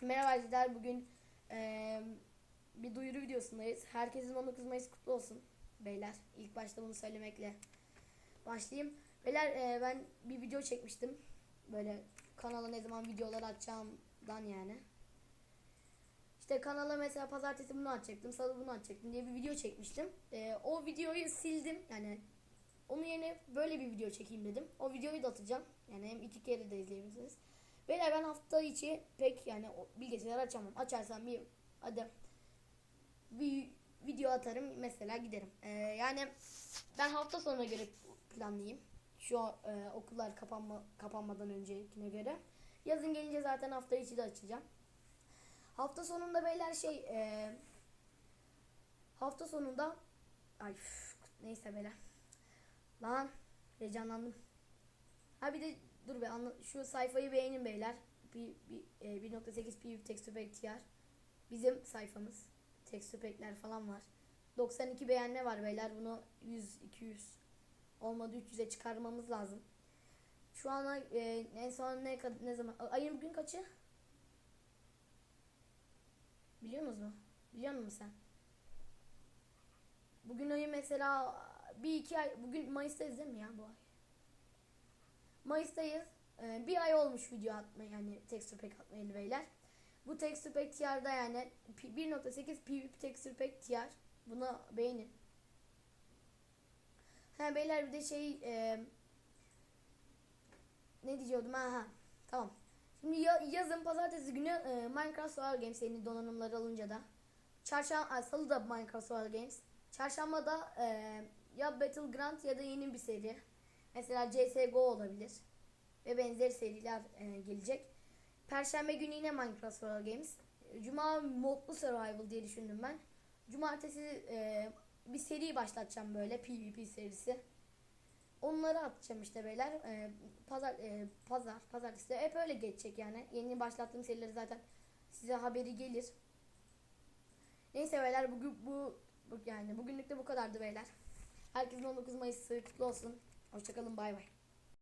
Merhaba arkadaşlar bugün eee, bir duyuru videosundayız. Herkesin 19 Mayıs kutlu olsun beyler. İlk başta bunu söylemekle başlayayım. Beyler eee, ben bir video çekmiştim. Böyle kanala ne zaman videolar atacağımdan yani. İşte kanala mesela pazartesi bunu atacaktım, salı bunu atacaktım diye bir video çekmiştim. Eee, o videoyu sildim yani onun yerine böyle bir video çekeyim dedim. O videoyu da atacağım. Yani hem iki kere de izleyebilirsiniz. Beyler ben hafta içi pek yani bilgisayar açamam. Açarsam bir hadi bir video atarım mesela giderim. Ee, yani ben hafta sonuna göre planlayayım. Şu e, okullar kapanma kapanmadan öncekine göre. Yazın gelince zaten hafta içi de açacağım. Hafta sonunda beyler şey e, hafta sonunda ay üf, neyse beyler. Lan heyecanlandım. Ha bir de dur be anla, şu sayfayı beğenin beyler. Bir, bir, e, 1.8 PvP Texture Pack. Bizim sayfamız. Texture Pack'ler falan var. 92 beğenme var beyler. Bunu 100, 200 olmadı 300'e çıkarmamız lazım. Şu an e, en son ne ne zaman ayın bugün kaçı? Biliyor musunuz mu? Biliyor musun sen? Bugün ayı mesela bir iki ay bugün Mayıs'tayız değil mi ya bu ay? Mayıs'tayız. Ee, bir ay olmuş video atma yani texture pack atmayalı beyler. Bu texture pack TR'da yani P- 1.8 PvP texture pack TR. Buna beğenin. Ha beyler bir de şey e, ne diyordum ha tamam. Şimdi ya, yazın pazartesi günü e, Minecraft Survival Games yeni donanımları alınca da çarşamba salı da Minecraft Survival Games. Çarşamba da e, ya Battleground ya da yeni bir seri. Mesela CSGO olabilir. Ve benzeri seriler e, gelecek. Perşembe günü yine Minecraft Survival Games. Cuma modlu survival diye düşündüm ben. Cumartesi e, bir seri başlatacağım böyle PvP serisi. Onları atacağım işte beyler. E, pazar e, pazar pazartesi hep öyle geçecek yani. Yeni başlattığım serileri zaten size haberi gelir. Neyse beyler bugün bu, bu yani bugünlük de bu kadardı beyler. Herkesin 19 Mayıs'ı kutlu olsun. Hoşçakalın bay bay.